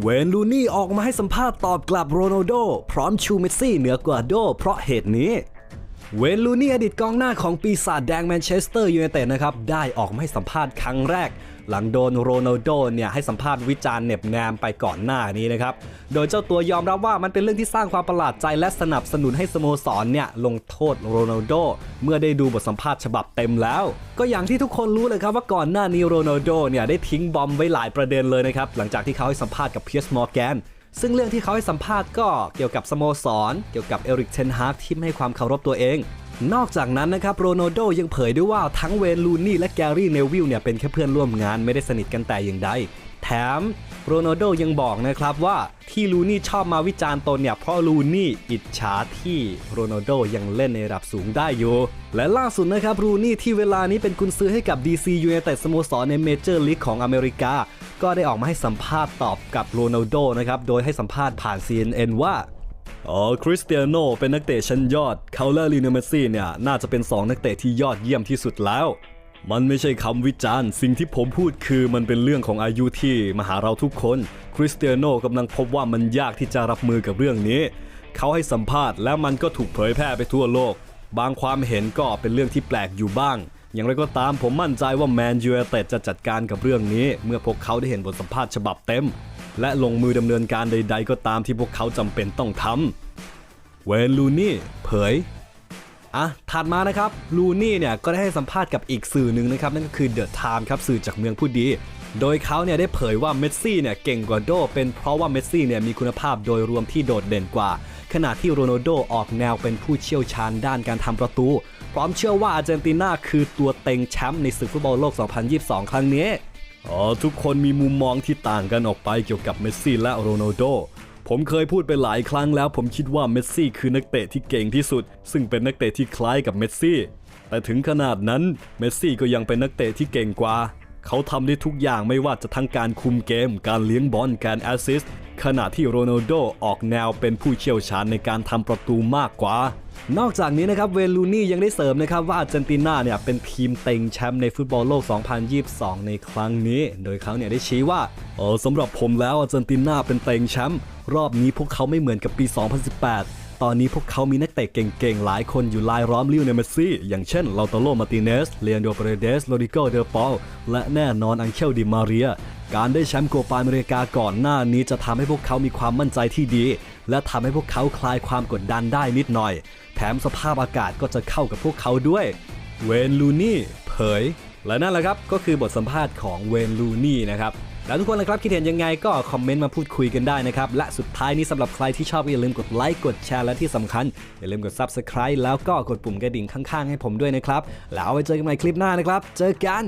เวนลูนี่ออกมาให้สัมภาษณ์ตอบกลับโรนัลโด พร้อมชูเมสซี่เหนือกว่าโด เพราะเหตุนี้ เวนลูนี่อดีตกองหน้าของปีศาจแดงแมนเชสเตอร์ยูไนเต็ดนะครับ ได้ออกมาให้สัมภาษณ์ครั้งแรก หลังโดนโรนัลโดเนี่ยให้สัมภาษณ์วิจารณ์เน็บแนมไปก่อนหน้านี้นะครับ โดยเจ้าตัวยอมรับว่ามันเป็นเรื่องที่สร้างความประหลาดใจและสนับสนุนให้สโมสรเนี่ยลงโทษโรนัลโดเมื่อได้ดูบทสัมภาษณ์ฉบับเต็มแล้ว ก็อย่างที่ทุกคนรู้เลยครับว่าก่อนหน้านี้โรนัลโดเนี่ยได้ทิ้งบอมไว้หลายประเด็นเลยนะครับหลังจากที่เขาให้สัมภาษณ์กับเพียร์สมอร์แกน ซึ่งเรื่องที่เขาให้สัมภาษณ์ก็เกี่ยวกับสโมสร เกี่ยวกับเอริกเทนฮากที่ไม่ให้ความเคารพตัวเอง นอกจากนั้นนะครับโรนัลโดยังเผยด้วยว่าทั้งเวนลูนี่และแกรี่เนวิลเนี่ยเป็นแค่เพื่อนร่วมงานไม่ได้สนิทกันแต่อย่างใด แถมโรนัลโดยังบอกนะครับว่าที่ลูนี่ชอบมาวิจารณ์ตนเนี่ยเพราะลูนี่อิจฉาที่โรนัลโดยังเล่นในระดับสูงได้อยู่ และล่าสุดนะครับลูนี่ที่เวลานี้เป็นกุนซื้อให้กับ DC United สโมสรในเมเจอร์ลีกของอเมริกา ก็ได้ออกมาให้สัมภาษณ์ตอบกับโรนัลโดนะครับ โดยให้สัมภาษณ์ผ่าน CNN ว่าอ๋อคริสเตียโนเป็นนักเตะชั้นยอดเขาและลีโนเมซี่เนี่ย น่าจะเป็น 2 นักเตะที่ยอดเยี่ยมที่สุดแล้ว มันไม่ใช่คำวิจารณ์ สิ่งที่ผมพูดคือมันเป็นเรื่องของอายุที่มาหาเราทุกคน คริสเตียโนกำลังพบว่ามันยากที่จะรับมือกับเรื่องนี้ เขาให้สัมภาษณ์แล้วมันก็ถูกเผยแพร่ไปทั่วโลก บางความเห็นก็เป็นเรื่องที่แปลกอยู่บ้าง อย่างไรก็ตามผมมั่นใจว่าแมนยูไนเต็ดจะจัดการกับเรื่องนี้ เมื่อพวกเขาได้เห็นบทสัมภาษณ์ฉบับเต็ม และลงมือดำเนินการใด ๆ ก็ตามที่พวกเขาจำเป็นต้องทำเวนลูนี่เผยอะถัดมานะครับลูนี่เนี่ยก็ได้ให้สัมภาษณ์กับอีกสื่อหนึ่งนะครับ นั่นก็คือ The Time ครับสื่อจากเมืองผู้ดี โดยเขาเนี่ยได้เผยว่าเมสซี่เนี่ยเก่งกว่าโดเป็นเพราะว่าเมสซี่เนี่ยมีคุณภาพโดยรวมที่โดดเด่นกว่า ขณะที่โรนัลโดออกแนวเป็นผู้เชี่ยวชาญด้านการทำประตู พร้อมเชื่อว่าอาร์เจนตินาคือตัวเต็งแชมป์ในศึกฟุตบอลโลก 2022 ครั้งนี้อ๋อทุกคนมีมุมมองที่ต่างกันออกไปเกี่ยวกับเมสซี่และโรนัลโดผมเคยพูดไปหลายครั้งแล้ว ผมคิดว่าเมสซี่คือนักเตะที่เก่งที่สุด ซึ่งเป็นนักเตะที่คล้ายกับเมสซี่แต่ถึงขนาดนั้นเมสซี่ก็ยังเป็นนักเตะที่เก่งกว่า เขาทำได้ทุกอย่างไม่ว่าจะทั้งการคุมเกม การเลี้ยงบอลการแอสซิสต์ ขณะที่โรนัลโดออกแนวเป็นผู้เชี่ยวชาญในการทำประตูมากกว่า นอกจากนี้นะครับเวลูนี่ยังได้เสริมนะครับว่าอาร์เจนตินาเนี่ยเป็นทีมเต็งแชมป์ในฟุตบอลโลก 2022 ในครั้งนี้ โดยเขาเนี่ยได้ชี้ว่าเออสำหรับผมแล้วอาร์เจนตินาเป็นเต็งแชมป์รอบนี้พวกเขาไม่เหมือนกับปี 2018ตอนนี้พวกเขามีนักเตะเก่งๆ หลายคนอยู่ลายล้อมลิวเนเมซี่ อย่างเช่น ลาตาโลมาติเนส เลนโดเปเรเดส โรดิโก เดอปอล และแน่นอนอังเคลดิมาเรีย การได้แชมป์โกปาอเมริกาก่อนหน้านี้จะทำให้พวกเขามีความมั่นใจที่ดี และทำให้พวกเขาคลายความกดดันได้นิดหน่อย แถมสภาพอากาศก็จะเข้ากับพวกเขาด้วย เวนลูนี่เผย และนั่นแหละครับก็คือบทสัมภาษณ์ของเวนลูนี่นะครับแล้วทุกคนนะครับคิดเห็นยังไงก็คอมเมนต์มาพูดคุยกันได้นะครับ และสุดท้ายนี้สำหรับใครที่ชอบอย่าลืมกดไลค์กดแชร์และที่สำคัญ อย่าลืมกด Subscribe แล้วก็กดปุ่มกระดิ่งข้างๆให้ผมด้วยนะครับ แล้วเอาไว้เจอกันใหม่คลิปหน้านะครับ เจอกัน